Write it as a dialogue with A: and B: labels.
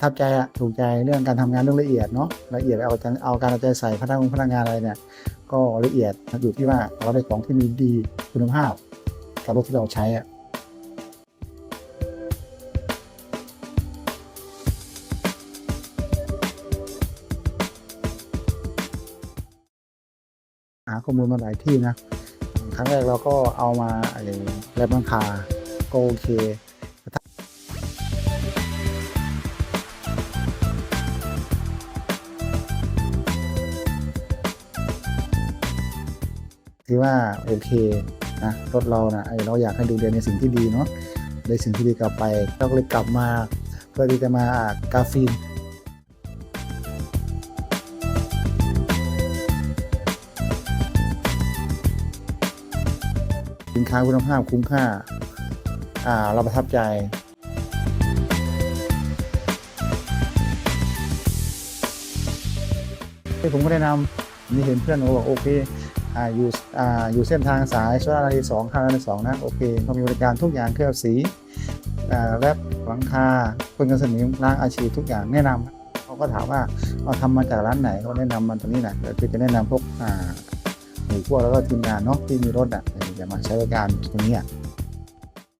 A: ประทับใจอะถูกใจเรื่องการทำงานเรื่องละเอียดเนาะละเอียดเอาเอาการเอาใจใส่พนักงานพนักงานอะไรเนี่ย ก็ละเอียดอยู่ที่ว่าเราได้ของที่มีดีคุณภาพ กับรถที่เราใช้อะหาข้อมูลมาหลายที่นะ ครั้งแรกเราก็เอามาไอ้แรบบังคาก็โอเค ที่ว่าโอเคนะรถเรานะไอเราอยากให้ดูเรียนในสิ่งที่ดีเนาะในสิ่งที่ดีกลับไปเราก็เลยกลับมาเพื่อที่จะมากาฟินสินค้าคุณภาพคุ้มค่าอ่าเราประทับใจที่ผมก็แนะนำมีเห็นเพื่อนเขาบอกโอเค อ่าอยู่อ่าอยู่เส้นทางสายชลนาทีสองข้างนาทีสองนะโอเคเขามีบริการทุกอย่างเคลือบสีอ่าแรปหลังคาคนกันสนิมล้างอาชีพทุกอย่างแนะนำเขาก็ถามว่าเราทำมาจากร้านไหนเขาแนะนำมันตรงนี้แหละเดี๋ยวจะแนะนำพวกอ่าหมู่พวกแล้วก็ทีมงานเนาะที่มีรถอะจะมาใช้บริการตรงนี้อะ